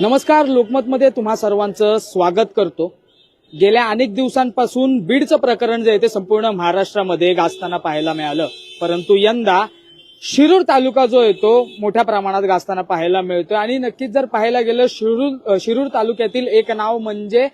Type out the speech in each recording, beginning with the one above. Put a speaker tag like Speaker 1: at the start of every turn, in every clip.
Speaker 1: नमस्कार लोकमतमध्ये तुम्हा सर्वांचं स्वागत करतो. गेल्या अनेक दिवसांपासून बीडचं प्रकरण जे आहे ते संपूर्ण महाराष्ट्रामध्ये गाजताना पाहायला मिळालं. परंतु यंदा शिरूर तालुका जो आहे तो मोठ्या प्रमाणात गाजताना पाहायला मिळतोय. आणि नक्कीच जर पाहायला गेलं शिरूर शिरूर तालुक्यातील एक नाव म्हणजे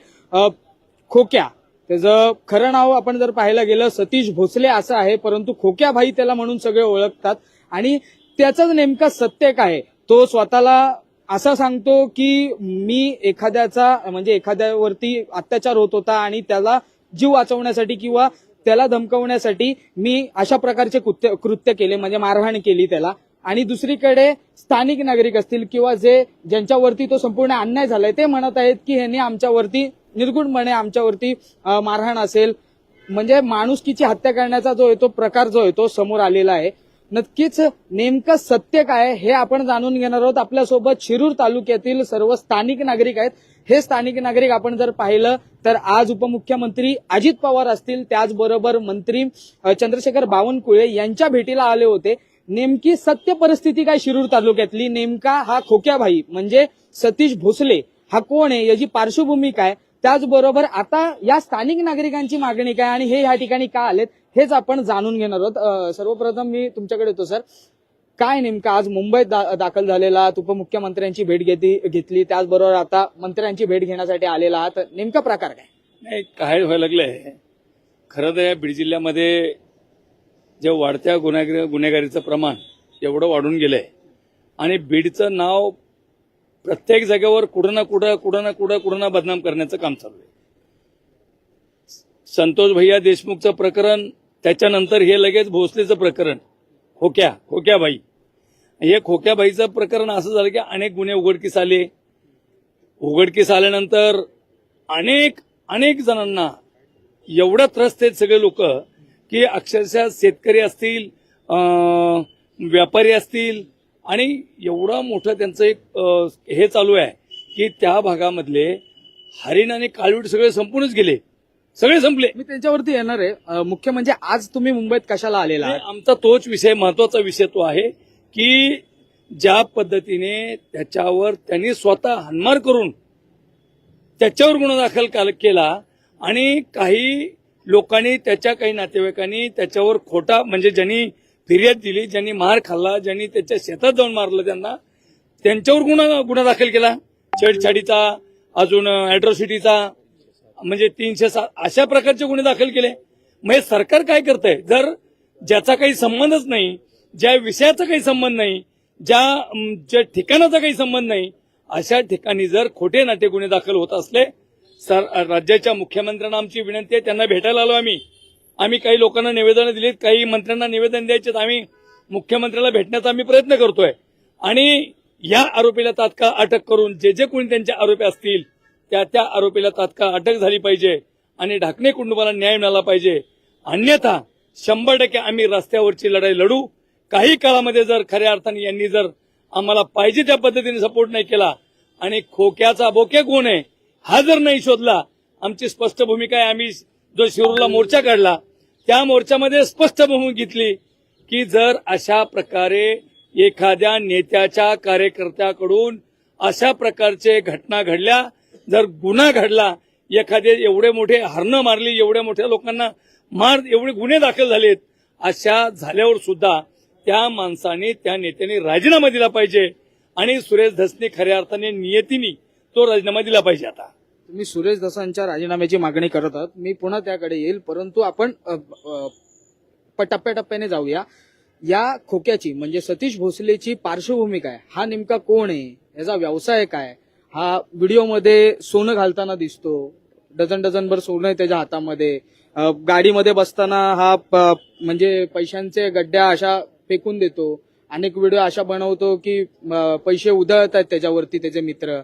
Speaker 1: खोक्या. त्याचं खरं नाव आपण जर पाहायला गेलं सतीश भोसले असं आहे परंतु खोक्या भाई त्याला म्हणून सगळे ओळखतात. आणि त्याचं नेमकं सत्य काय आहे? तो स्वतःला असं सांगतो की मी एखाद्याचा म्हणजे एखाद्यावरती अत्याचार होत होता आणि त्याला जीव वाचवण्यासाठी किंवा त्याला धमकवण्यासाठी मी अशा प्रकारचे कृत्य कृत्य केले म्हणजे मारहाण केली त्याला. आणि दुसरीकडे स्थानिक नागरिक असतील किंवा जे ज्यांच्यावरती तो संपूर्ण अन्याय झालाय ते म्हणत आहेत की ह्यांनी आमच्यावरती निर्गुणपणे आमच्यावरती मारहाण असेल. म्हणजे माणुसकीची हत्या करण्याचा जो आहे तो प्रकार जो आहे तो समोर आलेला आहे. नक्कीच नेमकं सत्य काय हे आपण जाणून घेणार आहोत. आपल्यासोबत शिरूर तालुक्यातील सर्व स्थानिक नागरिक आहेत. हे स्थानिक नागरिक आपण जर पाहिलं तर आज उपमुख्यमंत्री अजित पवार असतील. त्याचबरोबर मंत्री चंद्रशेखर बावनकुळे यांच्या भेटीला आले होते. नेमकी सत्य परिस्थिती काय शिरूर तालुक्यातली? नेमका हा खोक्याभाई म्हणजे सतीश भोसले हा कोण आहे? याची पार्श्वभूमी काय? त्याचबरोबर आता या स्थानिक नागरिकांची मागणी काय आणि हे ह्या ठिकाणी का आलेत हेच आपण जाणून घेणार आहोत. सर्वप्रथम मी तुमच्याकडे येतो सर. काय नेमकं आज मुंबईत दा- दाखल झालेला उपमुख्यमंत्र्यांची भेट घेतली घेतली त्याचबरोबर आता मंत्र्यांची भेट घेण्यासाठी आलेला आहात. नेमका प्रकार काय?
Speaker 2: नाही काय व्हायला लागलंय? खरं तर या बीड जिल्ह्यामध्ये जे वाढत्या गुन्हेगारी गुन्हेगारीचं प्रमाण एवढं वाढून गेलंय. आणि बीडचं नाव प्रत्येक जागेवर कुठं ना कुठं कुठं ना कुठं कुठं ना बदनाम करण्याचं काम चालू आहे. संतोष भैया देशमुखचं प्रकरण त्याच्यानंतर हे लगेच भोसलेचं प्रकरण. खोक्या खोक्याबाई हे खोक्याबाईचं प्रकरण असं झालं की अनेक गुन्हे उघडकीस आले. उघडकीस आल्यानंतर अनेक अनेक जणांना एवढं त्रस्त आहेत सगळे लोक की अक्षरशः शेतकरी असतील व्यापारी असतील आणि एवढं मोठं त्यांचं एक हे चालू आहे की त्या भागामधले हरिण आणि काळवीट सगळे संपूनच गेले. सगळे संपले.
Speaker 1: मी त्यांच्यावरती येणार आहे. मुख्य म्हणजे आज तुम्ही मुंबईत कशाला आलेला
Speaker 2: आमचा तोच विषय महत्त्वाचा विषय तो आहे की ज्या पद्धतीने त्याच्यावर त्यांनी स्वतः हानमार करून त्याच्यावर गुन्हा दाखल काल- केला आणि काही लोकांनी त्याच्या काही नातेवाईकांनी त्याच्यावर खोटा म्हणजे ज्यांनी फिर्याद दिली ज्यांनी मार खाल्ला ज्यांनी त्याच्या शेतात जाऊन मारलं त्यांना त्यांच्यावर गुन्हा गुन्हा दाखल केला. छेडछाडीचा अजून अॅट्रॉसिटीचा म्हणजे तीनशे सात अशा प्रकारचे गुन्हे दाखल केले. म्हणजे सरकार काय करतंय? जर ज्याचा काही संबंधच नाही ज्या विषयाचा काही संबंध नाही ज्या ज्या ठिकाणाचा काही संबंध नाही अशा ठिकाणी जर खोटे नाटे गुन्हे दाखल होत असले सर राज्याच्या मुख्यमंत्र्यांना आमची विनंती आहे त्यांना भेटायला आलो आम्ही. आम्ही काही लोकांना निवेदनं दिलीत काही मंत्र्यांना निवेदन द्यायचे आम्ही मुख्यमंत्र्याला भेटण्याचा आम्ही प्रयत्न करतोय. आणि या आरोपीला तात्काळ अटक करून जे जे कोणी त्यांचे आरोपी असतील त्या त्या आरोपीला तात्काळ अटक झाली पाहिजे आणि ढाकणे कुटुंबाला न्याय मिळाला पाहिजे. अन्यथा शंभर टक्के आम्ही रस्त्यावरची लढाई लढू. काही काळामध्ये जर खऱ्या अर्थाने यांनी जर आम्हाला पाहिजे त्या पद्धतीने सपोर्ट नाही केला आणि खोक्याचा बोके कोण आहे हा जर नाही शोधला आमची स्पष्ट भूमिका आहे. आम्ही जो शिरूरला मोर्चा काढला त्या मोर्चामध्ये स्पष्ट भूमिका घेतली की जर अशा प्रकारे एखाद्या नेत्याच्या कार्यकर्त्याकडून अशा प्रकारचे घटना घडल्या जर गुन्हा घडला एखादे एवढे मोठे हरणं मारली एवढ्या मोठ्या लोकांना मार एवढे गुन्हे दाखल झालेत अशा झाल्यावर सुद्धा त्या माणसाने त्या नेत्याने राजीनामा दिला पाहिजे. आणि सुरेश धसने खऱ्या अर्थाने नियतीने तो राजीनामा दिला पाहिजे आता.
Speaker 1: तुम्ही सुरेश दसांच्या राजीनाम्याची मागणी करत आहात. मी पुन्हा त्याकडे येईल परंतु आपण प- टप्प्याटप्प्याने जाऊया. या खोक्याची म्हणजे सतीश भोसलेची पार्श्वभूमी काय? हा नेमका कोण आहे? याचा व्यवसाय काय? हा व्हिडिओमध्ये सोनं घालताना दिसतो. डझन डझनभर सोनं आहे त्याच्या हातामध्ये. गाडीमध्ये बसताना हा प- म्हणजे पैशांचे गड्ड्या अशा फेकून देतो. अनेक व्हिडिओ अशा बनवतो की पैसे उधळत आहेत त्याच्यावरती त्याचे मित्र.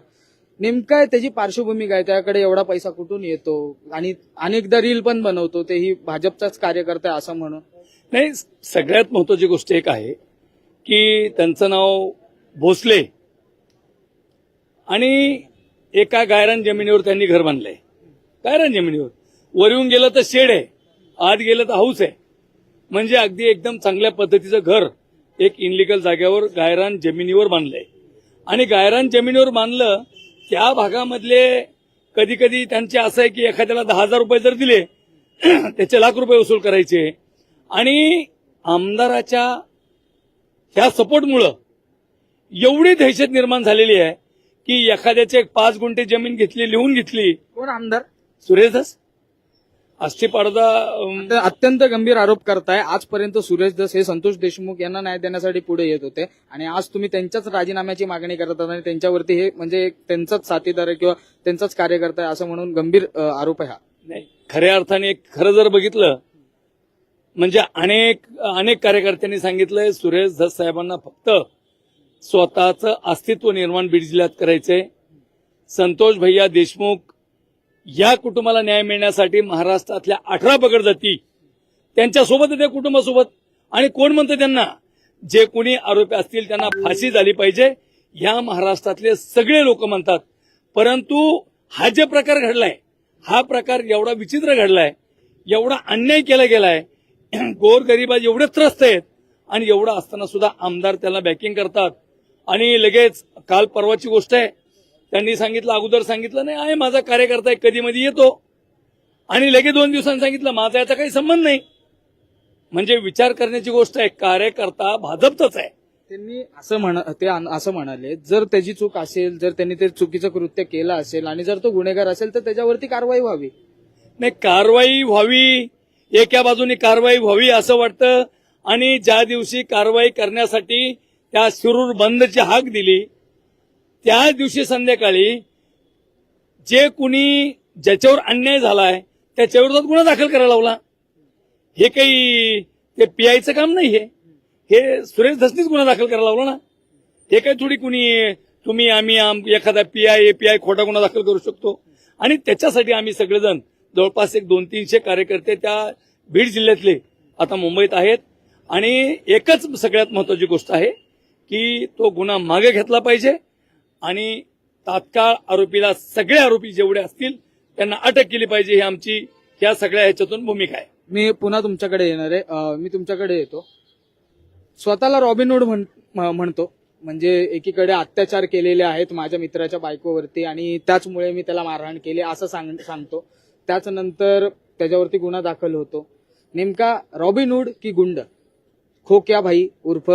Speaker 1: नेमकं त्याची पार्श्वभूमी काय? त्याकडे एवढा पैसा कुठून येतो? आणि अनेकदा रील पण बनवतो तेही भाजपचाच कार्यकर्ता आहे असं म्हणून.
Speaker 2: नाही सगळ्यात महत्वाची गोष्ट एक आहे की त्यांचं नाव भोसले आणि एका गायरान जमिनीवर त्यांनी घर बांधलंय. गायरान जमिनीवर. वर येऊन गेलं तर शेड आहे आत गेलं तर हाऊस आहे. म्हणजे अगदी एकदम चांगल्या पद्धतीचं घर एक इनलिगल जागेवर गायरान जमिनीवर बांधलंय. आणि गायरान जमिनीवर बांधलं त्या भागामधले कधी कधी त्यांचे असं आहे की एखाद्याला दहा हजार रुपये जर दिले त्याचे लाख रुपये वसूल करायचे. आणि आमदाराच्या ह्या सपोर्टमुळं एवढी दहशत निर्माण झालेली आहे की एखाद्याचे एक पाच गुंठे जमीन घेतली लिहून घेतली.
Speaker 1: कोण आमदार?
Speaker 2: सुरेश धस आष्टी पाडदा अं,
Speaker 1: तर अत्यंत गंभीर आरोप करताय. आजपर्यंत सुरेश दस हे संतोष देशमुख यांना न्याय देण्यासाठी पुढे येत होते. आणि आज तुम्ही त्यांच्याच राजीनाम्याची मागणी करत आहात आणि त्यांच्यावरती हे म्हणजे एक त्यांचाच साथीदार आहे किंवा त्यांचाच कार्यकर्ता आहे असं म्हणून गंभीर आरोप आहे हा.
Speaker 2: नाही खऱ्या अर्थाने खरं जर बघितलं म्हणजे अनेक अनेक कार्यकर्त्यांनी सांगितलंय सुरेश धस साहेबांना फक्त स्वतःचं अस्तित्व निर्माण बीड जिल्ह्यात करायचंय. संतोष भैया देशमुख या कुटुंबाला न्याय मिळण्यासाठी महाराष्ट्रातल्या अठरा पगड जाती. त्यांच्यासोबत त्या कुटुंबासोबत. आणि कोण म्हणतं त्यांना? जे कोणी आरोपी असतील त्यांना फाशी झाली पाहिजे. या महाराष्ट्रातले सगळे लोक म्हणतात. परंतु हा जे प्रकार घडलाय हा प्रकार एवढा विचित्र घडलाय एवढा अन्याय केला गेलाय गोरगरीबा एवढे त्रस्त आहेत आणि एवढं असताना सुद्धा आमदार त्याला बॅकिंग करतात. आणि लगेच काल परवाची गोष्ट आहे त्यांनी सांगितलं अगोदर सांगितलं नाही आहे माझा कार्यकर्ता आहे कधी मध्ये येतो. आणि लगेच दोन दिवसांनी सांगितलं माझा याचा काही संबंध नाही. म्हणजे विचार करण्याची गोष्ट आहे कार्यकर्ता भाजपचाच आहे.
Speaker 1: त्यांनी असं म्हण ते असं म्हणाले जर त्याची चूक असेल जर त्यांनी ते चुकीचं कृत्य केलं असेल आणि जर तो गुन्हेगार असेल तर त्याच्यावरती कारवाई व्हावी.
Speaker 2: नाही कारवाई व्हावी एका बाजूने कारवाई व्हावी असं वाटतं. आणि ज्या दिवशी कारवाई करण्यासाठी त्या शिरूर बंदची हाक दिली त्या दिवशी संध्याकाळी जे कुणी ज्याच्यावर अन्याय झालाय त्याच्या विरोधात गुन्हा दाखल करायला लावला. हे काही ते पीआयचं काम नाही हे हे सुरेश धसनीच गुन्हा दाखल करायला लावला ना. हे काही थोडी कुणी तुम्ही आम्ही आम- एखादा पीआय एपीआय खोटा गुन्हा दाखल करू शकतो. आणि त्याच्यासाठी आम्ही सगळेजण जवळपास एक दोन तीनशे कार्यकर्ते त्या बीड जिल्ह्यातले आता मुंबईत आहेत. आणि एकच सगळ्यात महत्वाची गोष्ट आहे की तो गुन्हा मागे घेतला पाहिजे. आणि तात्काळ आरोपीला सगळे आरोपी जेवढे असतील त्यांना अटक केली पाहिजे ही आमची या सगळ्या ह्याच्यातून भूमिका आहे.
Speaker 1: मी पुन्हा तुमच्याकडे येणार आहे. मी तुमच्याकडे येतो. स्वतःला रॉबिनहूड म्हण- म- म्हणतो. म्हणजे एकीकडे अत्याचार केलेले आहेत माझ्या मित्राच्या बायकोवरती आणि त्याचमुळे मी त्याला मारहाण केली असं सांग सांगतो. त्याचनंतर त्याच्यावरती गुन्हा दाखल होतो. नेमका रॉबिनहूड की गुंड? खोक्या भाई उर्फ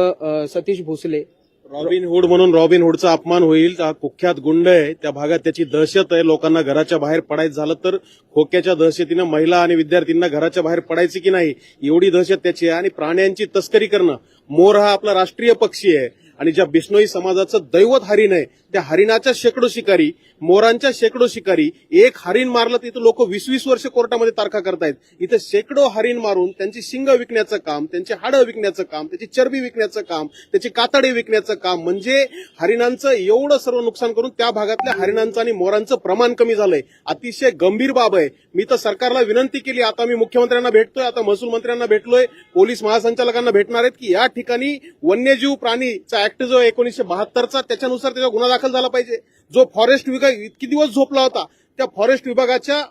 Speaker 1: सतीश भोसले
Speaker 3: रॉबिन हुड म्हणून रॉबिन हुडचा अपमान होईल कुख्यात गुंड आहे त्या भागात त्याची दहशत आहे लोकांना घराच्या बाहेर पडायचं झालं तर खोक्याच्या दहशतीनं महिला आणि विद्यार्थ्यांना घराच्या बाहेर पडायची की नाही? एवढी दहशत त्याची आहे आणि प्राण्यांची तस्करी करणं. मोर हा आपला राष्ट्रीय पक्षी आहे. आणि ज्या बिष्णोई समाजाचं दैवत हरिण आहे त्या हरिणाच्या शेकडो शिकारी मोरांच्या शेकडो शिकारी एक हरिण मारलं तर इथं लोक वीस वीस वर्ष कोर्टामध्ये तारखा करतायत. इथं शेकडो हरिण मारून त्यांची शिंग विकण्याचं काम त्यांची हाडं विकण्याचं काम त्याची चरबी विकण्याचं काम त्याची कातडे विकण्याचं काम म्हणजे हरिणांचं एवढं सर्व नुकसान करून त्या भागातल्या हरिणांचं आणि मोरांचं प्रमाण कमी झालंय. अतिशय गंभीर बाब आहे. मी तर सरकारला विनंती केली आता मी मुख्यमंत्र्यांना भेटतोय आता महसूल मंत्र्यांना भेटलोय पोलीस महासंचालकांना भेटणार आहेत की या ठिकाणी वन्यजीव प्राणीचा ऍक्ट जो एकोणीसशे बहात्तरचा त्याच्यानुसार त्याचा गुन्हा दाखल झाला पाहिजे. जो फॉरेस्ट विभाग इतकी दिवस झोपला होता त्या फॉरेस्ट विभागाच्या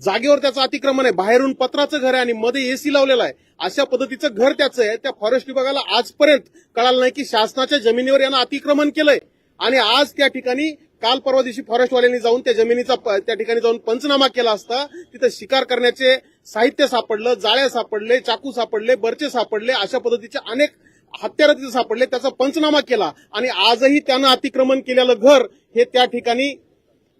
Speaker 3: जागेवर त्याचं अतिक्रमण आहे. बाहेरून पत्राचं घर आहे आणि मध्ये एसी लावलेला आहे. अशा पद्धतीचं घर त्याचं आहे. त्या फॉरेस्ट विभागाला आजपर्यंत कळालं नाही की शासनाच्या जमिनीवर यांना अतिक्रमण केलंय. आणि आज त्या ठिकाणी काल परवा दिवशी फॉरेस्टवाल्यांनी जाऊन त्या जमिनीचा प- त्या ठिकाणी जाऊन पंचनामा केला असता तिथं शिकार करण्याचे साहित्य सापडलं जाळ्या सापडले चाकू सापडले बर्चे सापडले अशा पद्धतीचे अनेक हत्यारं तिथे सापडले त्याचा पंचनामा केला आणि आजही त्यानं अतिक्रमण केलेलं घर हे त्या ठिकाणी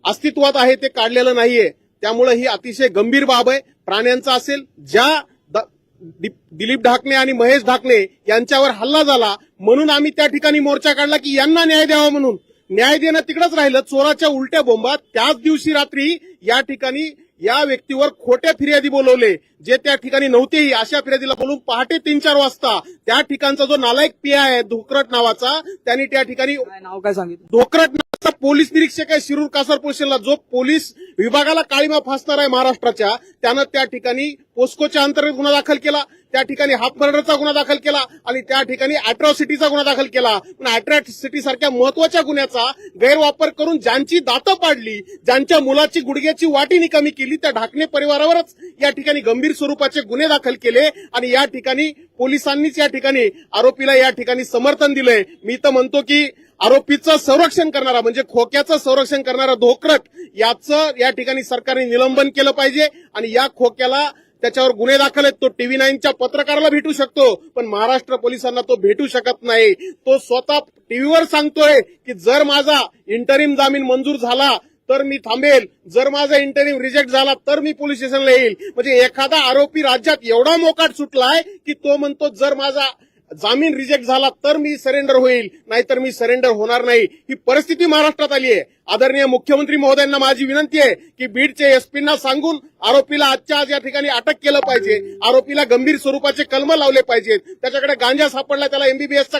Speaker 3: अस्तित्वात आहे ते काढलेलं नाहीये. त्यामुळे ही अतिशय गंभीर बाब आहे. प्राण्यांचा असेल ज्या द- दिलीप ढाकणे आणि महेश ढाकणे यांच्यावर हल्ला झाला म्हणून आम्ही त्या ठिकाणी मोर्चा काढला की यांना न्याय द्यावा म्हणून. न्याय देणं तिकडंच राहिलं चोराच्या उलट्या बोंबात त्याच दिवशी रात्री या ठिकाणी या व्यक्तीवर खोट्या फिर्यादी बोलवले जे त्या ठिकाणी नव्हतेही अशा फिर्यादीला बोलून पहाटे तीन चार वाजता त्या ठिकाणचा जो नालायक पिया आहे धोकरट नावाचा त्यांनी त्या ठिकाणी
Speaker 1: नाव काय सांगितलं?
Speaker 3: धोकरट नावाचा पोलीस निरीक्षक आहे शिरूर कासार पोस्टेलला जो पोलीस विभागाला काळीमा फासणार आहे महाराष्ट्राच्या. त्यानं त्या ठिकाणी पोस्कोच्या अंतर्गत गुन्हा दाखल केला त्या ठिकाणी हाफ मर्डरचा गुन्हा दाखल केला आणि त्या ठिकाणी अॅट्रॉसिटीचा गुन्हा दाखल केला. पण अॅट्रॉसिटी सारख्या महत्त्वाच्या गुन्ह्याचा गैरवापर करून ज्यांची दातं पाडली ज्यांच्या मुलाची गुडघ्याची वाटी निकामी केली त्या ढाकणे परिवारावरच या ठिकाणी गंभीर स्वरूपाचे गुन्हे दाखल केले आणि या ठिकाणी पोलिसांनीच या ठिकाणी आरोपीला या ठिकाणी समर्थन दिलंय. मी तर म्हणतो की आरोपीचं संरक्षण करणारा म्हणजे खोक्याचं संरक्षण करणारा धोकरट याचं या ठिकाणी सरकारने निलंबन केलं पाहिजे आणि या खोक्याला त्याच्यावर गुन्हे दाखल आहेत. तो टीव्ही नाईनच्या पत्रकाराला भेटू शकतो पण महाराष्ट्र पोलिसांना तो भेटू शकत नाही. तो स्वतः टीव्हीवर सांगतोय की जर माझा इंटरिम जामीन मंजूर झाला तर मी थांबेल. जर माझा इंटरव्ह्यू रिजेक्ट झाला तर मी पोलीस स्टेशनला येईल. म्हणजे एखादा आरोपी राज्यात एवढा मोकाट सुटलाय की तो म्हणतो जर माझा जामीन रिजेक्ट झाला तर मी सरेंडर होईल नाहीतर मी सरेंडर होणार नाही. ही परिस्थिती महाराष्ट्रात आली आहे. आदरणीय मुख्यमंत्री महोदयांना माझी विनंती आहे की बीडचे एसपींना सांगून आरोपीला आजच्या आज या ठिकाणी अटक केलं पाहिजे. आरोपीला गंभीर स्वरूपाचे कलम लावले पाहिजेत. त्याच्याकडे गांजा सापडला त्याला एमबीबीएसचा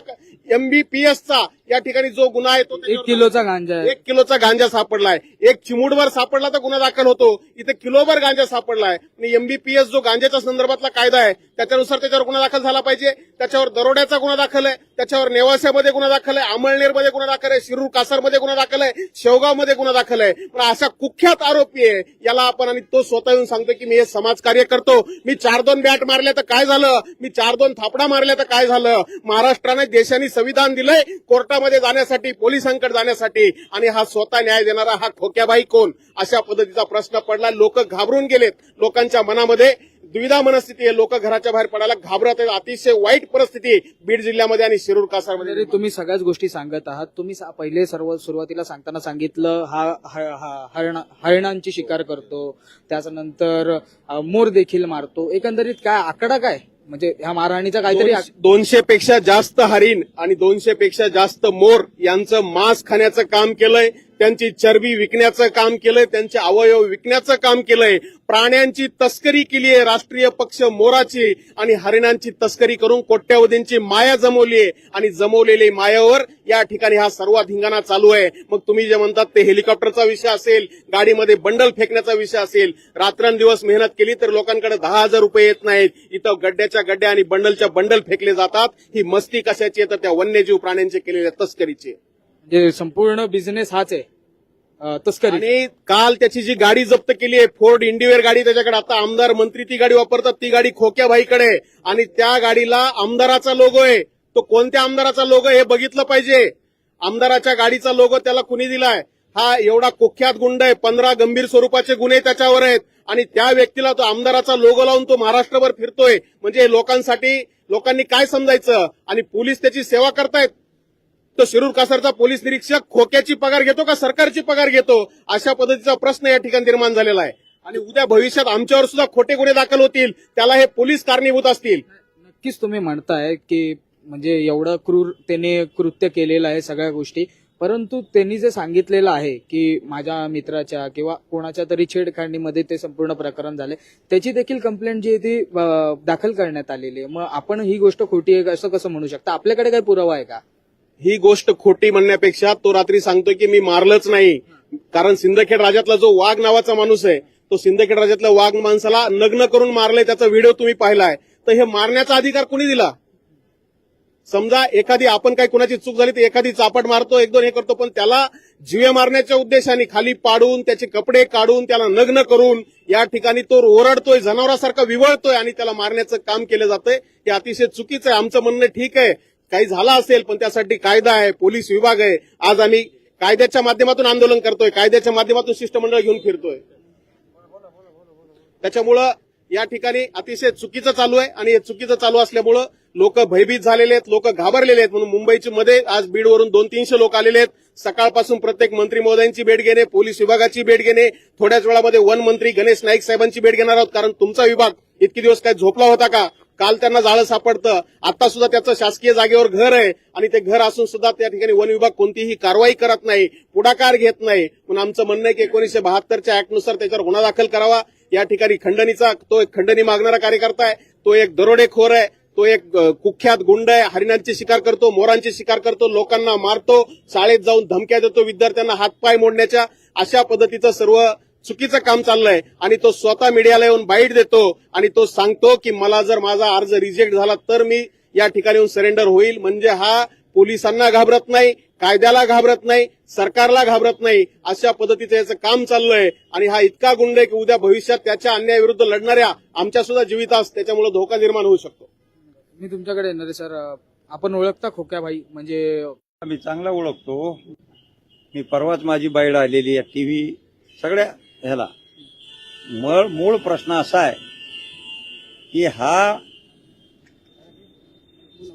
Speaker 3: एमबीपीएसचा या ठिकाणी जो गुन्हा आहे तो
Speaker 1: एक किलोचा गांजा आहे.
Speaker 3: एक किलोचा गांजा सापडलाय एक चिमूटभर सापडला तर गुन्हा दाखल होतो. इथे किलोभर गांजा सापडलाय आणि एमबीपीएस जो गांजाच्या संदर्भातला कायदा आहे त्याच्यानुसार त्याच्यावर गुन्हा दाखल झाला पाहिजे. त्याच्यावर दरोड्याचा गुन्हा दाखल आहे. त्याच्यावर नेवास्यामध्ये गुन्हा दाखल आहे. अमळनेरमध्ये गुन्हा दाखल आहे. शिरूर कासारमध्ये गुन्हा दाखल आहे. शेवगावमध्ये गुन्हा दाखल आहे. पण अशा कुख्यात आरोपी आहे याला आपण आणि तो स्वतः येऊन सांगतो की मी हे समाजकार्य करतो. मी चार दोन बॅट मारल्या तर काय झालं? मी चार दोन थापडा मारल्या तर काय झालं? महाराष्ट्राने देशाने संविधान दिलंय कोर्टामध्ये जाण्यासाठी पोलिसांकडे जाण्यासाठी. आणि हा स्वतः न्याय देणारा हा खोक्याबाई कोण? अशा पद्धतीचा प्रश्न पडला. लोक घाबरून गेलेत लोकांच्या मनामध्ये. द्विधा मनस्थिती आहे. लोक घराच्या बाहेर पडायला घाबरत आहेत. अतिशय वाईट परिस्थिती बीड जिल्ह्यामध्ये आणि शिरूर कासारमध्ये.
Speaker 1: तुम्ही सगळ्याच गोष्टी सांगत आहात. तुम्ही पहिले सर्व सुरुवातीला सांगताना सांगितलं हा हरणा- हरणांची शिकार करतो. त्याच्यानंतर मोर देखील मारतो. एकंदरीत काय आकडा काय? म्हणजे ह्या मारहाणीचा काहीतरी
Speaker 3: दोनशे पेक्षा जास्त हरिण आणि दोनशे पेक्षा जास्त मोर यांचं मांस खाण्याचं काम केलंय. त्यांची चरबी विकण्याचं काम केलंय त्यांचे अवयव विकण्याचं काम केलंय. प्राण्यांची तस्करी केली आहे राष्ट्रीय पक्ष मोराची आणि हरिणांची तस्करी करून कोट्यावधींची माया जमवली आहे आणि जमवलेली मायावर या ठिकाणी हा सर्वात हिंगाणा चालू आहे. मग तुम्ही जे म्हणतात ते हेलिकॉप्टरचा विषय असेल गाडीमध्ये बंडल फेकण्याचा विषय असेल रात्रंदिवस मेहनत केली तर लोकांकडे दहा हजार रुपये येत नाहीत. इथं गड्ड्याच्या गड्ड्या आणि बंडलच्या बंडल फेकले जातात. ही मस्ती कशाची आहे? तर त्या वन्यजीव प्राण्यांचे केलेल्या तस्करीची आहे.
Speaker 1: म्हणजे संपूर्ण बिझनेस हाच आहे. तस्करी.
Speaker 3: आणि काल त्याची जी गाडी जप्त केली आहे फोर्ड इंडिवेअर गाडी त्याच्याकडे आता आमदार मंत्री ती गाडी वापरतात ती गाडी खोक्याबाईकडे आहे. आणि त्या गाडीला आमदाराचा लोगो आहे. तो कोणत्या आमदाराचा लोगो हे बघितलं पाहिजे. आमदाराच्या गाडीचा लोगो त्याला कुणी दिलाय? हा एवढा कुख्यात गुंड आहे पंधरा गंभीर स्वरूपाचे गुन्हे त्याच्यावर आहेत. आणि त्या व्यक्तीला तो आमदाराचा लोगो लावून तो महाराष्ट्रभर फिरतोय. म्हणजे लोकांसाठी लोकांनी काय समजायचं? आणि पोलीस त्याची सेवा करतायत? तर शिरूर कासारचा पोलीस निरीक्षक खोक्याची पगार घेतो का सरकारची पगार घेतो? अशा पद्धतीचा प्रश्न या ठिकाणी निर्माण झालेला आहे. आणि उद्या भविष्यात आमच्यावर सुद्धा खोटे गुन्हे दाखल होतील. त्याला हे पोलीस कारणीभूत असतील.
Speaker 1: नक्कीच तुम्ही म्हणताय की म्हणजे एवढं क्रूर त्याने कृत्य केलेलं आहे सगळ्या गोष्टी. परंतु त्यांनी जे सांगितलेलं आहे की माझ्या मित्राच्या किंवा कोणाच्या तरी छेडखांडीमध्ये ते संपूर्ण प्रकरण झाले त्याची देखील कंप्लेंट जी आहे ती दाखल करण्यात आलेली आहे. मग आपण ही गोष्ट खोटी आहे असं कसं म्हणू शकता? आपल्याकडे काही पुरावा आहे का?
Speaker 3: ही गोष्ट खोटी म्हणण्यापेक्षा तो रात्री सांगतोय की मी मारलंच नाही. कारण सिंदखेड राज्यातला जो वाघ नावाचा माणूस आहे तो सिंदखेड राज्यातल्या वाघ माणसाला नग्न करून मारलाय त्याचा व्हिडिओ तुम्ही पाहिलाय. तर हे मारण्याचा अधिकार कुणी दिला? समजा एखादी आपण काही कुणाची चूक झाली तर एखादी चापट मारतो एक दोन हे करतो पण त्याला जीवे मारण्याच्या उद्देशाने खाली पाडून त्याचे कपडे काढून त्याला नग्न करून या ठिकाणी तो ओरडतोय जनावरासारखा विवळतोय आणि त्याला मारण्याचं काम केलं जातंय हे अतिशय चुकीचं आहे. आमचं म्हणणं ठीक आहे. काही झालं असेल पण त्यासाठी कायदा आहे पोलीस विभाग आहे. आज आम्ही कायद्याच्या माध्यमातून आंदोलन करतोय कायद्याच्या माध्यमातून शिष्टमंडळ घेऊन फिरतोय. त्याच्यामुळं या ठिकाणी अतिशय चुकीचं चालू आहे आणि हे चुकीचं चालू असल्यामुळं लोक भयभीत झालेले आहेत लोक घाबरलेले आहेत. म्हणून मुंबईची मध्ये आज बीडवरून दोन तीनशे लोक आलेले आहेत. सकाळपासून प्रत्येक मंत्री महोदयांची भेट घेणे पोलीस विभागाची भेट घेणे थोड्याच वेळामध्ये वन मंत्री गणेश नाईक साहेबांची भेट घेणार आहोत. कारण तुमचा विभाग इतके दिवस काय झोपला होता का? काल त्यांना जाळं सापडतं. आता सुद्धा त्याचं शासकीय जागेवर घर आहे आणि ते घर असून सुद्धा त्या ठिकाणी वन विभाग कोणतीही कारवाई करत नाही पुढाकार घेत नाही. म्हणून आमचं म्हणणं आहे की एकोणीशे बहात्तरच्या ऍक्टनुसार त्याच्यावर गुन्हा दाखल करावा. या ठिकाणी खंडणीचा तो एक खंडणी मागणारा कार्यकर्ता आहे. तो एक दरोडेखोर आहे. तो एक कुख्यात गुंड आहे. हरिणांची शिकार करतो मोरांची शिकार करतो लोकांना मारतो शाळेत जाऊन धमक्या देतो विद्यार्थ्यांना हातपाय मोडण्याच्या. अशा पद्धतीचं सर्व चुकीचं काम चाललंय आणि तो स्वतः मीडियाला येऊन बाईट देतो आणि तो सांगतो की मला जर माझा अर्ज रिजेक्ट झाला तर मी या ठिकाणी येऊन सरेंडर होईल. म्हणजे हा पोलिसांना घाबरत नाही कायद्याला घाबरत नाही सरकारला घाबरत नाही. अशा पद्धतीचं याचं काम चाललंय आणि हा इतका गुंड आहे की उद्या भविष्यात त्याच्या अन्यायाविरुद्ध लढणाऱ्या आमच्या सुद्धा जीवितास त्याच्यामुळे धोका निर्माण होऊ शकतो.
Speaker 1: मी तुमच्याकडे येणार आहे सर. आपण ओळखता खोक्याबाई म्हणजे
Speaker 4: मी चांगला ओळखतो. मी परवाच माझी बाईड आलेली आहे टी व्ही सगळ्या ह्याला. मळ मूळ प्रश्न असा आहे की हा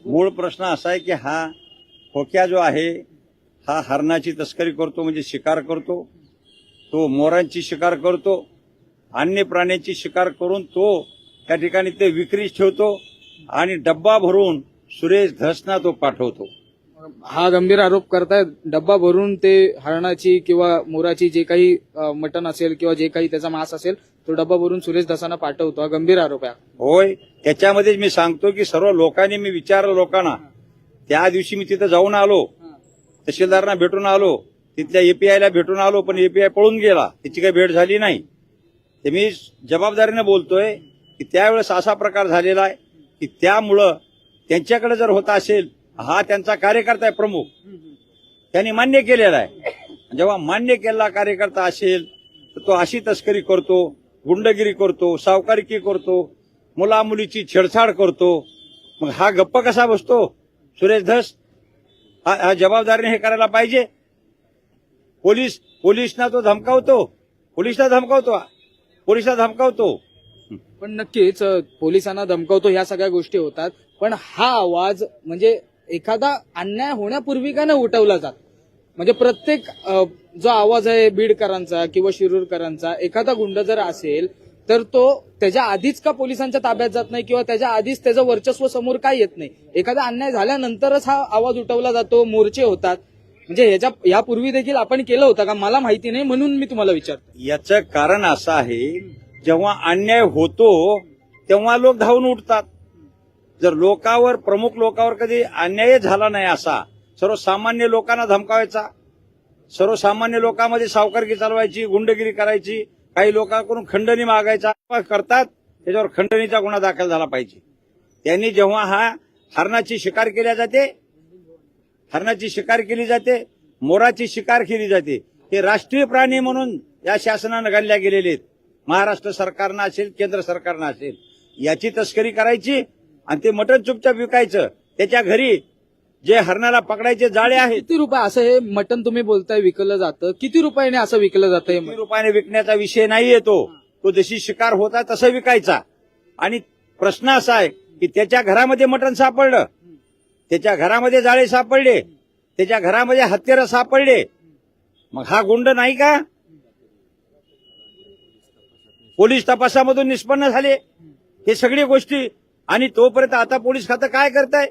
Speaker 4: मूळ प्रश्न असा आहे की हा खोक्या जो आहे हा हरणाची तस्करी करतो म्हणजे शिकार करतो तो मोरांची शिकार करतो अन्य प्राण्यांची शिकार करून तो त्या ठिकाणी ते विक्रीच ठेवतो आणि डब्बा भरून सुरेश धसना तो पाठवतो.
Speaker 1: हा गंभीर आरोप करतायत. डब्बा भरून ते हरणाची किंवा मोराची जे काही मटण असेल किंवा जे काही त्याचा मांस असेल तो डब्बा भरून सुरेश दसाना पाठवतो. हा गंभीर आरोप आहे
Speaker 4: होय. त्याच्यामध्येच मी सांगतो की सर्व लोकांनी मी विचारलं लोकांना. त्या दिवशी मी तिथं जाऊन आलो. तहसीलदारांना भेटून आलो. तिथल्या एपीआयला भेटून आलो पण एपीआय पळून गेला. त्याची काही भेट झाली नाही. ते मी जबाबदारीने बोलतोय की त्यावेळेस असा प्रकार झालेला आहे की त्यामुळं त्यांच्याकडे जर होत असेल हा त्यांचा कार्यकर्ता आहे प्रमुख. त्यांनी मान्य केलेला आहे. जेव्हा मान्य केलेला कार्यकर्ता असेल तर तो अशी तस्करी करतो गुंडगिरी करतो सावकारिकी करतो मुलामुलीची छेडछाड करतो. मग हा गप्प कसा बसतो? सुरेश धस हा हा जबाबदारीने हे करायला पाहिजे. पोलीस पोलिसना तो धमकावतो. पोलिसला धमकावतो. पोलिसला धमकावतो.
Speaker 1: पण नक्कीच अ, पोलिसांना धमकावतो ह्या सगळ्या गोष्टी होतात. पण हा आवाज म्हणजे एखादा अन्याय होण्यापूर्वी का नाही उठवला जात? म्हणजे प्रत्येक जो आवाज आहे बीडकरांचा किंवा शिरूरकरांचा एखादा गुंड जर असेल तर तो त्याच्या आधीच का पोलिसांच्या ताब्यात जात नाही किंवा त्याच्या आधीच त्याचं वर्चस्व समोर काय येत नाही? एखादा अन्याय झाल्यानंतरच हा आवाज उठवला जातो मोर्चे होतात. म्हणजे ह्याच्या यापूर्वी देखील आपण केलं होतं का? मला माहिती नाही म्हणून मी तुम्हाला विचारतो.
Speaker 4: याचं कारण असं आहे जेव्हा अन्याय होतो तेव्हा लोक धावून उठतात. जर लोकावर प्रमुख लोकावर कधी अन्याय झाला नाही असा सर्वसामान्य लोकांना धमकावायचा सर्वसामान्य लोकांमध्ये सावकारगी चालवायची गुंडगिरी करायची काही लोकांकडून खंडणी मागायचा करतात त्याच्यावर खंडणीचा गुन्हा दाखल झाला पाहिजे. त्यांनी जेव्हा हा हरणाची शिकार केल्या जाते हरणाची शिकार केली जाते मोराची शिकार केली जाते हे राष्ट्रीय प्राणी म्हणून या शासनानं घालल्या गेलेले आहेत. महाराष्ट्र सरकारनं असेल केंद्र सरकारनं असेल याची तस्करी करायची आणि ते मटण चुपचाप विकायचं. त्याच्या घरी जे हरणाला पकडायचे जाळे आहेत.
Speaker 1: किती रुपये असं हे मटन तुम्ही बोलताय विकलं जातं? किती रुपयाने असं विकलं जातं हे मटण?
Speaker 4: रुपयाने विकण्याचा विषय नाहीये तो. तो जशी शिकार होता तसं विकायचा. आणि प्रश्न असा आहे की त्याच्या घरामध्ये मटण सापडलं. त्याच्या घरामध्ये जाळे सापडले. त्याच्या घरामध्ये हत्यारं सापडले. मग हा गुंड नाही का? पोलीस तपासामधून निष्पन्न झाले. हे सगळी गोष्टी आणि तोपर्यंत आता पोलीस खातं काय करताय?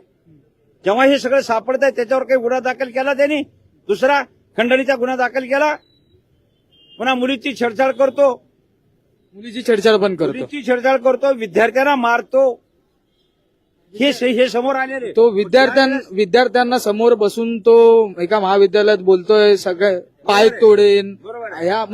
Speaker 4: जेव्हा हे सगळं सापडत आहे त्याच्यावर काही गुन्हा दाखल केला त्यांनी? दुसरा खंडणीचा गुन्हा दाखल केला? पुन्हा मुलीची छेडछाड करतो.
Speaker 1: मुलीची छेडछाड पण करतो.
Speaker 4: मुलीची छेडछाड करतो विद्यार्थ्यांना मारतो. हे हे समोर आलेले.
Speaker 1: तो विद्यार्थ्यां विद्यार्थ्यांना समोर बसून तो एका महाविद्यालयात बोलतोय सगळे पाय तोडेन.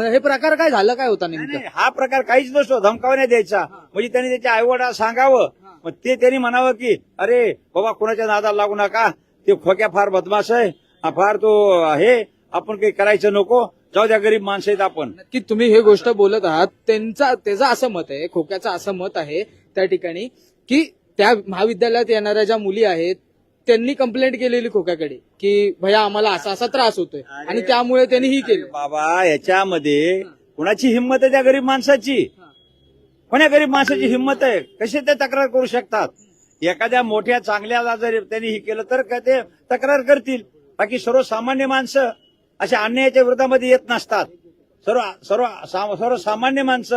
Speaker 1: हे प्रकार काय झालं काय होता
Speaker 4: नाही,
Speaker 1: नेमकं
Speaker 4: हा प्रकार काहीच नसतो धमकावा नाही द्यायचा म्हणजे त्यांनी त्याच्या आईवडिला सांगावं. मग ते त्यांनी म्हणावं की अरे बाबा कोणाच्या नादाला लागू नका. ते खोक्या फार बदमाश आहे. हा फार तो हे आपण काही करायचं नको. जाऊ द्या गरीब माणसं आहेत आपण.
Speaker 1: की तुम्ही हे गोष्ट बोलत आहात. त्यांचा त्याचं असं मत आहे खोक्याचं असं मत आहे त्या ठिकाणी की त्या महाविद्यालयात येणाऱ्या ज्या मुली आहेत त्यांनी कंप्लेंट केलेली खोक्याकडे की भैया आम्हाला असा असा त्रास होतोय. आणि त्यामुळे त्यांनी ही केली.
Speaker 4: बाबा याच्यामध्ये कुणाची हिंमत आहे त्या गरीब माणसाची? कोण्या गरीब माणसाची हिंमत आहे? कशी ते तक्रार करू शकतात? एखाद्या मोठ्या चांगल्याला जर त्यांनी हे केलं तर का ते तक्रार करतील? बाकी सर्वसामान्य माणसं अशा अन्यायाच्या विरोधामध्ये येत नसतात. सर्व सर्व सर्वसामान्य माणसं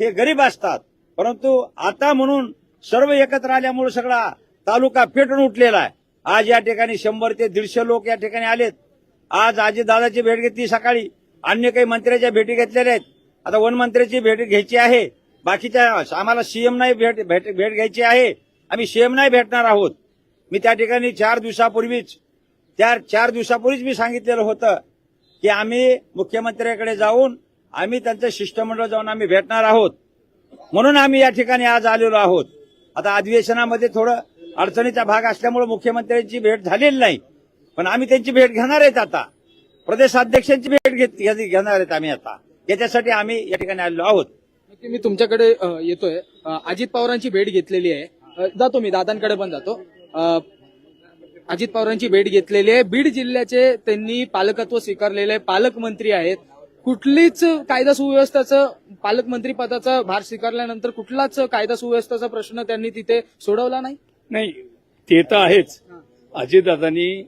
Speaker 4: हे गरीब असतात. परंतु आता म्हणून सर्व एकत्र आल्यामुळे सगळा तालुका पेटून उठलेला आहे. आज या ठिकाणी शंभर ते दीडशे लोक या ठिकाणी आलेत. आज आजी दादाची भेट घेतली सकाळी. अन्य काही मंत्र्याच्या भेटी घेतलेल्या आहेत. आता वनमंत्र्याची भेट घ्यायची आहे. बाकीच्या आम्हाला सीएम नाही भेट भेट भेट घ्यायची आहे. आम्ही सीएम नाही भेटणार आहोत. मी त्या ठिकाणी चार दिवसापूर्वीच त्या चार दिवसापूर्वीच मी सांगितलेलं होतं की आम्ही मुख्यमंत्र्याकडे जाऊन आम्ही त्यांचं शिष्टमंडळ जाऊन आम्ही भेटणार आहोत. म्हणून आम्ही या ठिकाणी आज आलेलो आहोत. आता अधिवेशनामध्ये थोडं अडचणीचा भाग असल्यामुळे मुख्यमंत्र्यांची भेट झालेली नाही. पण आम्ही त्यांची भेट घेणार आहेत आता. प्रदेशाध्यक्षांची भेट घेत घेणार आहेत आम्ही आता. याच्यासाठी आम्ही या ठिकाणी आलेलो आहोत.
Speaker 1: नक्की मी तुमच्याकडे अ, येतोय. अ, अजित पवारांची भेट घेतलेली आहे. अ, जातो मी दादांकडे पण जातो. अ, अजित पवारांची भेट घेतलेली आहे. बीड जिल्ह्याचे त्यांनी पालकत्व स्वीकारलेले आहे पालकमंत्री आहेत. कुठलीच कायदा सुव्यवस्थेचं पालकमंत्री पदाचा भार स्वीकारल्यानंतर कुठलाच कायदा सुव्यवस्थेचा प्रश्न त्यांनी तिथे सोडवला नाही?
Speaker 2: नाही ते तर आहेच. अजितदादांनी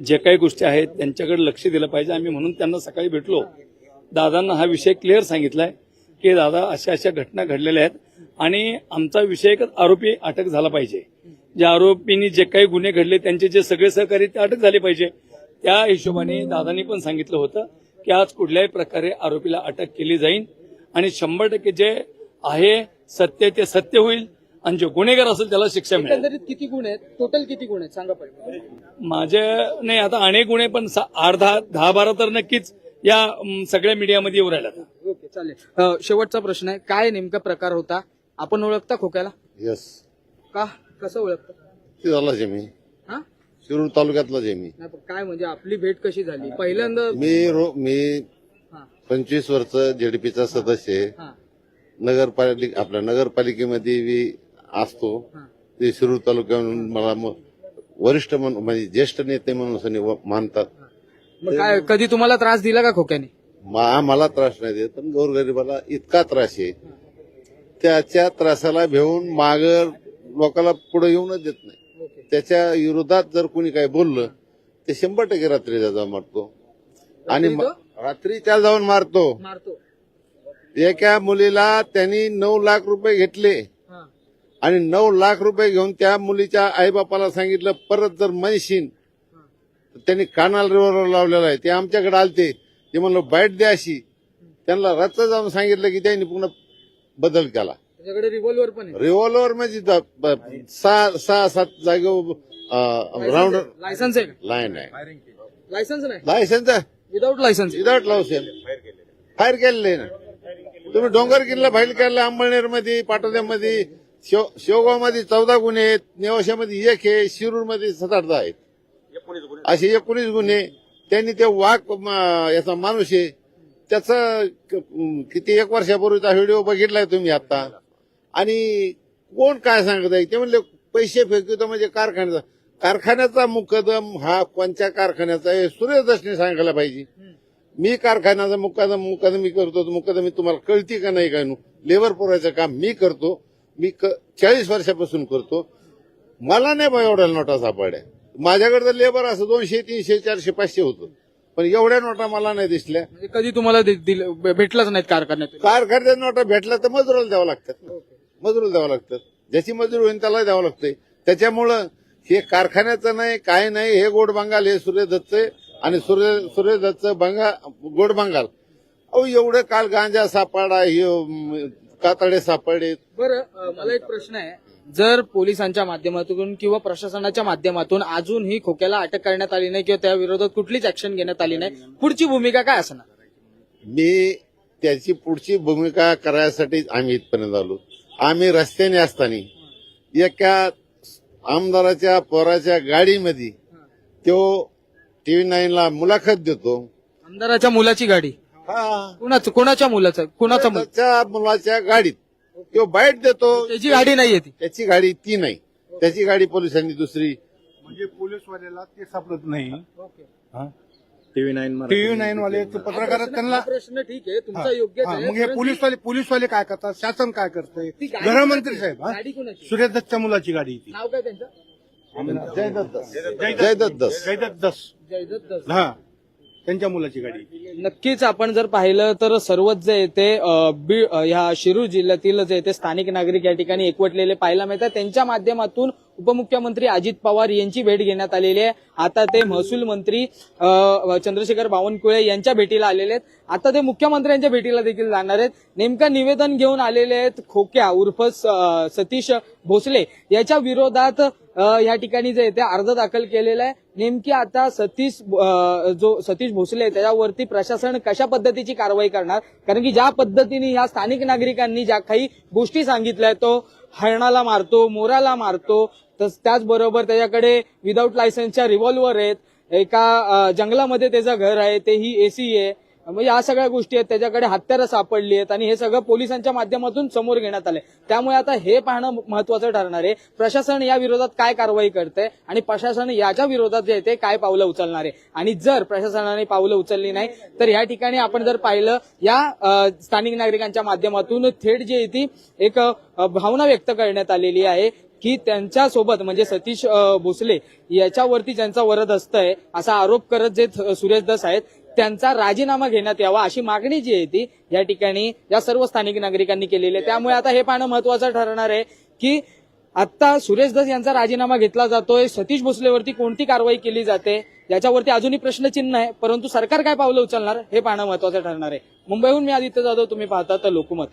Speaker 2: जे काही गोष्टी आहेत त्यांच्याकडे लक्ष दिलं पाहिजे. आम्ही म्हणून त्यांना सकाळी भेटलो. दादांना हा विषय क्लिअर सांगितलाय. की दादा अशा अशा घटना घडलेल्या आहेत आणि आमचा विषय एकच आरोपी अटक झाला पाहिजे. ज्या आरोपींनी जे काही गुन्हे घडले त्यांचे जे सगळे सहकारी ते अटक झाले पाहिजे. त्या हिशोबाने दादांनी पण सांगितलं होतं की आज कुठल्याही प्रकारे आरोपीला अटक केली जाईल आणि शंभर टक्के जे आहे सत्य ते सत्य होईल आणि जे गुन्हेगार असेल त्याला शिक्षा मिळेल.
Speaker 1: किती गुण आहेत? टोटल किती गुण आहेत? सांगा पहिले.
Speaker 2: माझे नाही आता अनेक गुन्हे पण दहा दहा बारा तर नक्कीच. या सगळ्या मीडियामध्ये येऊ राहिल्या
Speaker 1: ओके चालेल. शेवटचा प्रश्न आहे. काय नेमका प्रकार होता? आपण ओळखता खोक्याला?
Speaker 5: यस
Speaker 1: का? कसं ओळखता?
Speaker 5: ते झाला मी.
Speaker 1: हा?
Speaker 5: शिरूर तालुक्यातला जे मी.
Speaker 1: नाही पण काय म्हणजे आपली भेट कशी झाली? पहिल्यांदा
Speaker 5: मी रो मी
Speaker 1: हा,
Speaker 5: पंचवीस वर्ष जेडपीचा सदस्य आहे.
Speaker 1: हा,
Speaker 5: नगरपालिका आपल्या नगरपालिकेमध्ये बी असतो.
Speaker 1: हा.
Speaker 5: ते शिरूर तालुक्याहून मला म- वरिष्ठ म्हणून म्हणजे ज्येष्ठ नेते म्हणून सनी व- मानतात.
Speaker 1: मग काय कधी तुम्हाला त्रास दिला का खोक्याने?
Speaker 5: मा- मला त्रास नाही देत पण गोरगरिबाला इतका त्रास आहे. त्याच्या त्रासाला भेऊन माग लोकांना पुढे येऊनच देत नाही. त्याच्या विरोधात जर कोणी काही बोललं ते शंभर टक्के रात्रीला जाऊन मारतो. आणि म- रात्रीच्या जाऊन मारतो.
Speaker 1: मारतो.
Speaker 5: एका मुलीला त्यांनी नऊ लाख रुपये घेतले. आणि नऊ लाख रुपये घेऊन त्या मुलीच्या आईबापाला सांगितलं परत जर म्हणशील तर त्यांनी कानाला रिव्हॉल्वर लावलेला आहे. ते आमच्याकडे आलते. ते म्हणलं बाईट द्या अशी. त्यांना रच जाऊन सांगितलं की त्यांनी पुन्हा बदल केला.
Speaker 1: त्याच्याकडे रिव्हॉल्वर पण
Speaker 5: रिव्हॉल्वर म्हणजे द- ब- सहा सहा सात जागेवर राऊंड
Speaker 1: लायसन्स आहे.
Speaker 5: लाईन आहे
Speaker 1: लायसन्स नाही.
Speaker 5: लायसन्स
Speaker 1: विदाऊट लायसन्स
Speaker 5: विदाउट लावसेल फायर केलेले ना. तुम्ही डोंगर किल्ला फाईल केला अंबळनेरमध्ये पाटोद्यामध्ये शेवगावमध्ये चौदा गुन्हे आहेत नेवाशामध्ये एक आहे शिरूरमध्ये सात आठ दहा आहेत. असे एकोणीस गुन्हे. त्यांनी ते वाघ म, याचा माणूस आहे. त्याचा किती एक वर्षापूर्वीचा व्हिडिओ बघितलाय तुम्ही आता. आणि कोण काय सांगत आहे? ते म्हणले पैसे फेकतो म्हणजे कारखान्याचा. कारखान्याचा मुकदम हा कोणत्या कारखान्याचा आहे? सुरेशदासने सांगायला पाहिजे. मी कारखान्याचा मुकादम मुकादम करतो मुकादम तुम्हाला कळती का नाही काय? नु लेबर पुरवायचं काम मी करतो. मी चाळीस वर्षापासून करतो. मला नाही बा एवढ्या नोटा सापडल्या. माझ्याकडे तर लेबर असं दोनशे तीनशे चारशे पाचशे होतं. पण एवढ्या नोटा मला नाही दिसल्या.
Speaker 1: म्हणजे कधी तुम्हाला दि- दिलं- भेटलंच नाहीत कारखान्यात?
Speaker 5: कारखान्याच्या नोटा भेटल्या तर मजुराला द्यावं लागतात. मजुराला द्यावं लागतात. ज्याची मजुरी होईल त्याला द्यावं लागतंय. त्याच्यामुळं हे कारखान्याचं नाही काय नाही हे गोड बंगाल हे सूर्य दत्तचे आणि सूर्य सूर्य दत्तचं बंगा गोड बंगाल. अहो एवढं काल गांजा सापडा हे अं, कातडे सापडे
Speaker 1: बरं अ, मला एक प्रश्न आहे. जर पोलिसांच्या माध्यमातून किंवा प्रशासनाच्या माध्यमातून अजूनही खोक्याला अटक करण्यात आली नाही किंवा त्या विरोधात कुठलीच ऍक्शन घेण्यात आली नाही पुढची भूमिका काय असणार?
Speaker 5: मी त्याची पुढची भूमिका करायसाठी आम्ही इथपर्यंत आलो. आम्ही रस्त्याने असताना एका आमदाराच्या पोराच्या गाडीमध्ये तो टीव्ही नाईनला मुलाखत देतो.
Speaker 1: आमदाराच्या मुलाची गाडी?
Speaker 5: हा.
Speaker 1: कुणाचं कोणाच्या मुलाचं कुणाचा मुल
Speaker 5: त्याच्या मुलाच्या गाडीत. तो बाईट देतो.
Speaker 1: त्याची गाडी नाहीये ती.
Speaker 5: त्याची गाडी ती नाही. त्याची गाडी पोलिसांनी दुसरी.
Speaker 6: म्हणजे पोलीसवाल्याला ते सापडत नाही.
Speaker 3: टीव्ही नाईन
Speaker 6: टीव्ही नाईन वाले पत्रकार त्यांना
Speaker 1: प्रश्न ठीक आहे तुमचा योग्य
Speaker 6: हा, मग हे पोलीसवाले पोलीसवाले काय करतात? शासन काय करतंय?
Speaker 1: ती गाडी
Speaker 6: गृहमंत्री? साहेब हा?
Speaker 1: गाडी कोणाची?
Speaker 6: सूर्यदत्तच्या मुलाची गाडी ती.
Speaker 1: नाव काय त्यांचं?
Speaker 5: जयदत्त दस. जयदत्त दस.
Speaker 6: जयदत्त दस.
Speaker 1: जयदत्त दस.
Speaker 6: हा. त्यांच्या मुलाची गाडी.
Speaker 1: नक्कीच आपण जर पाहिलं तर सर्वच जे येते ह्या शिरूर जिल्ह्यातील जे येते स्थानिक नागरिक या ठिकाणी एकवटलेले पाहायला मिळतात. त्यांच्या माध्यमातून उपमुख्यमंत्री अजित पवार यांची भेट घेण्यात आलेली आहे. आता ते महसूल मंत्री चंद्रशेखर बावनकुळे यांच्या भेटीला आलेले आहेत. आता ते मुख्यमंत्र्यांच्या भेटीला देखील जाणार आहेत. नेमकं निवेदन घेऊन आलेले आहेत खोक्या उर्फ सतीश भोसले. याच्या विरोधात या ठिकाणी जे ते अर्ज दाखल केलेला आहे. नेमकी आता सतीश जो सतीश भोसले त्याच्यावरती प्रशासन कशा पद्धतीची कारवाई करणार? कारण की ज्या पद्धतीने या स्थानिक नागरिकांनी ज्या काही गोष्टी सांगितल्या तो हरणाला मारतो मोराला मारतो तस त्याचबरोबर त्याच्याकडे विदाऊट लायसन्सच्या रिव्हॉल्वर आहेत. एका जंगलामध्ये त्याचं घर आहे तेही एसी आहे. मग या सगळ्या गोष्टी आहेत त्याच्याकडे हत्यारं सापडली आहेत आणि हे सगळं पोलिसांच्या माध्यमातून समोर घेण्यात आलंय. त्यामुळे आता हे पाहणं महत्वाचं ठरणार आहे. प्रशासन या विरोधात काय कारवाई करते आणि प्रशासन याच्या विरोधात जे आहे ते काय पावलं उचलणार आहे? आणि जर प्रशासनाने पावलं उचलली नाही तर या ठिकाणी आपण जर पाहिलं या स्थानिक नागरिकांच्या माध्यमातून थेट जी आहे ती एक भावना व्यक्त करण्यात आलेली आहे की त्यांच्यासोबत म्हणजे सतीश भोसले याच्यावरती ज्यांचा वरद असतंय असा आरोप करत जे सुरेश दस आहेत त्यांचा राजीनामा घेण्यात यावा अशी मागणी जी आहे ती या ठिकाणी या सर्व स्थानिक नागरिकांनी केलेली आहे. त्यामुळे आता हे पाहणं महत्वाचं ठरणार आहे की आता सुरेश दस यांचा राजीनामा घेतला जातोय सतीश भोसलेवरती कोणती कारवाई केली जाते याच्यावरती अजूनही प्रश्नचिन्ह आहे परंतु सरकार काय पावलं उचलणार हे पाहणं महत्वाचं ठरणार आहे. मुंबईहून मी आदित्य जाधव तुम्ही पाहता तर लोकमत.